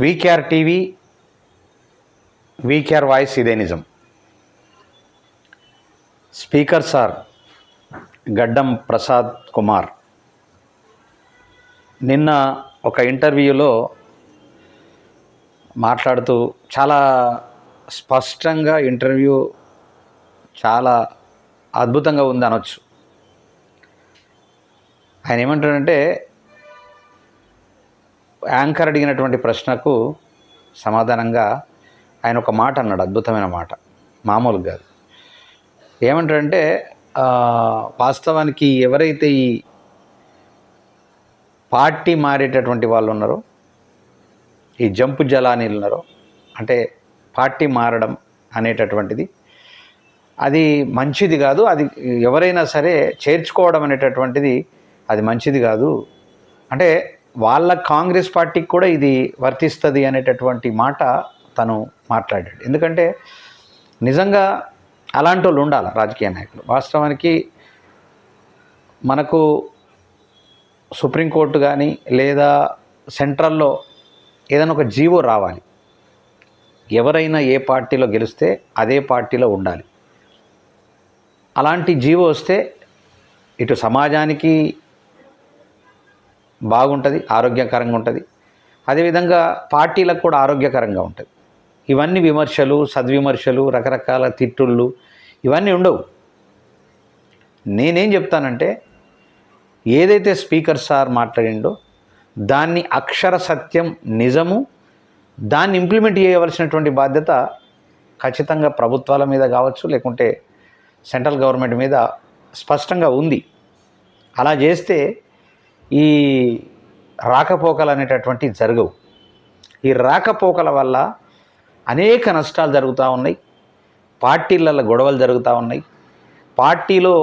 VKR TV VKR voice ఇదే నిజం. Speaker sir గడ్డం ప్రసాద్ కుమార్. నిన్న ఒక ఇంటర్వ్యూలో మాట్లాడుతూ చాలా స్పష్టంగా ఇంటర్వ్యూ చాలా అద్భుతంగా ఉంది అనొచ్చు ఆయన ఏమంటాడంటే యాంకర్ అడిగినటువంటి ప్రశ్నకు సమాధానంగా ఆయన ఒక మాట అన్నాడు అద్భుతమైన మాట. మామూలు కాదు. ఏమంటారంటే వాస్తవానికి ఎవరైతే ఈ పార్టీ మారేటటువంటి వాళ్ళు ఉన్నారో ఈ జంపు జలానీలు ఉన్నారో అంటే పార్టీ మారడం అనేటటువంటిది అది మంచిది కాదు అది ఎవరైనా సరే చేర్చుకోవడం అనేటటువంటిది అది మంచిది కాదు. అంటే వాళ్ళ కాంగ్రెస్ పార్టీకి కూడా ఇది వర్తిస్తుంది అనేటటువంటి మాట తను మాట్లాడాడు. ఎందుకంటే నిజంగా అలాంటి వాళ్ళు ఉండాలి రాజకీయ నాయకులు? వాస్తవానికి మనకు సుప్రీంకోర్టు కానీ లేదా సెంట్రల్లో ఏదైనా ఒక జీవో రావాలి. ఎవరైనా ఏ పార్టీలో గెలిస్తే అదే పార్టీలో ఉండాలి. అలాంటి జీవో వస్తే ఇటు సమాజానికి బాగుంటుంది ఆరోగ్యకరంగా ఉంటుంది. అదేవిధంగా పార్టీలకు కూడా ఆరోగ్యకరంగా ఉంటుంది. ఇవన్నీ విమర్శలు సద్విమర్శలు రకరకాల తిట్టుళ్ళు ఇవన్నీ ఉండవు. నేనేం చెప్తానంటే ఏదైతే స్పీకర్ సార్ మాట్లాడిండో దాన్ని అక్షర సత్యం నిజము దాన్ని ఇంప్లిమెంట్ చేయవలసినటువంటి బాధ్యత ఖచ్చితంగా ప్రభుత్వాల మీద కావచ్చు లేకుంటే సెంట్రల్ గవర్నమెంట్ మీద స్పష్టంగా ఉంది. అలా చేస్తే ఈ రాకపోకలు అనేటటువంటివి జరగవు. ఈ రాకపోకల వల్ల అనేక నష్టాలు జరుగుతూ ఉన్నాయి. పార్టీలలో గొడవలు జరుగుతూ ఉన్నాయి. పార్టీలో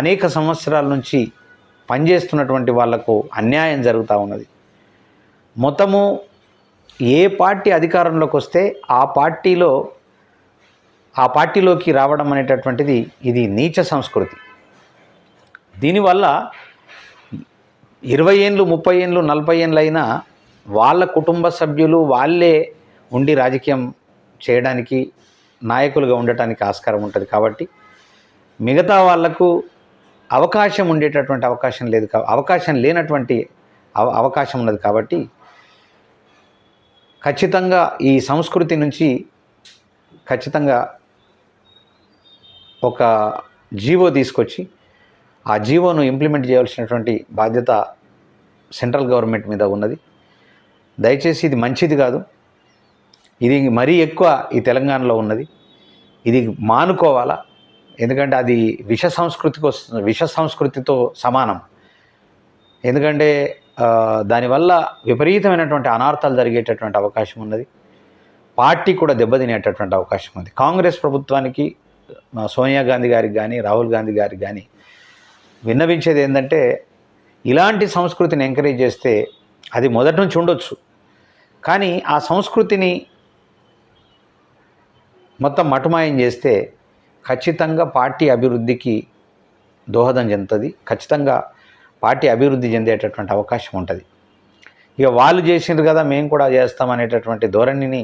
అనేక సంవత్సరాల నుంచి పనిచేస్తున్నటువంటి వాళ్ళకు అన్యాయం జరుగుతూ ఉన్నది. మొత్తము ఏ పార్టీ అధికారంలోకి వస్తే ఆ పార్టీలో ఆ పార్టీలోకి రావడం అనేటటువంటిది ఇది నీచ సంస్కృతి. దీనివల్ల ఇరవై ఏండ్లు ముప్పై ఏండ్లు నలభై ఏండ్లైనా అయినా వాళ్ళ కుటుంబ సభ్యులు వాళ్ళే ఉండి రాజకీయం చేయడానికి నాయకులుగా ఉండటానికి ఆస్కారం ఉంటుంది కాబట్టి మిగతా వాళ్ళకు అవకాశం ఉండేటటువంటి అవకాశం లేదు కా అవకాశం లేనటువంటి అవ అవకాశం ఉన్నది కాబట్టి ఖచ్చితంగా ఈ సంస్కృతి నుంచి ఖచ్చితంగా ఒక జీవో తీసుకొచ్చి ఆ జీవోను ఇంప్లిమెంట్ చేయాల్సినటువంటి బాధ్యత సెంట్రల్ గవర్నమెంట్ మీద ఉన్నది. దయచేసి ఇది మంచిది కాదు. ఇది మరీ ఎక్కువ ఈ తెలంగాణలో ఉన్నది. ఇది మానుకోవాలా? ఎందుకంటే అది విష సంస్కృతికి వస్తుంది విష సంస్కృతితో సమానం. ఎందుకంటే దానివల్ల విపరీతమైనటువంటి అనార్థాలు జరిగేటటువంటి అవకాశం ఉన్నది. పార్టీ కూడా దెబ్బతినేటటువంటి అవకాశం ఉంది. కాంగ్రెస్ ప్రభుత్వానికి సోనియా గాంధీ గారికి కానీ రాహుల్ గాంధీ గారికి కానీ విన్నవించేది ఏంటంటే ఇలాంటి సంస్కృతిని ఎంకరేజ్ చేస్తే అది మొదటి నుంచి ఉండొచ్చు. కానీ ఆ సంస్కృతిని మొత్తం మటుమాయం చేస్తే ఖచ్చితంగా పార్టీ అభివృద్ధికి దోహదం చెందుతుంది. ఖచ్చితంగా పార్టీ అభివృద్ధి చెందేటటువంటి అవకాశం ఉంటుంది. ఇక వాళ్ళు చేసిండ్రు కదా మేము కూడా చేస్తాం అనేటటువంటి ధోరణిని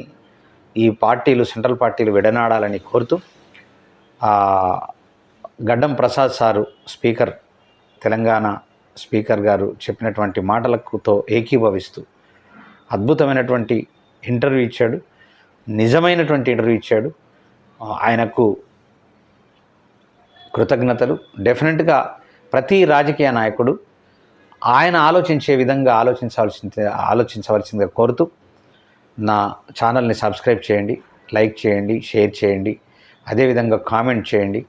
ఈ పార్టీలు సెంట్రల్ పార్టీలు విడనాడాలని కోరుతూ Gaddam Prasad sir speaker Telangana speaker గారు చెప్పినటువంటి మాటలకుతో ఏకీభవిస్తూ అద్భుతమైనటువంటి ఇంటర్వ్యూ ఇచ్చాడు. నిజమైనటువంటి ఇంటర్వ్యూ ఇచ్చాడు. ఆయనకు కృతజ్ఞతలు. డెఫినెట్గా ప్రతి రాజకీయ నాయకుడు ఆయన ఆలోచించే విధంగా ఆలోచించవలసింది ఆలోచించవలసిందిగా కోరుతూ నా ఛానల్ని సబ్స్క్రైబ్ చేయండి లైక్ చేయండి షేర్ చేయండి. అదేవిధంగా కామెంట్ చేయండి.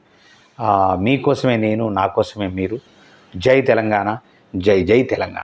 మీకోసమే నేను నా కోసమే మీరు. జై తెలంగాణ జై జై తెలంగాణ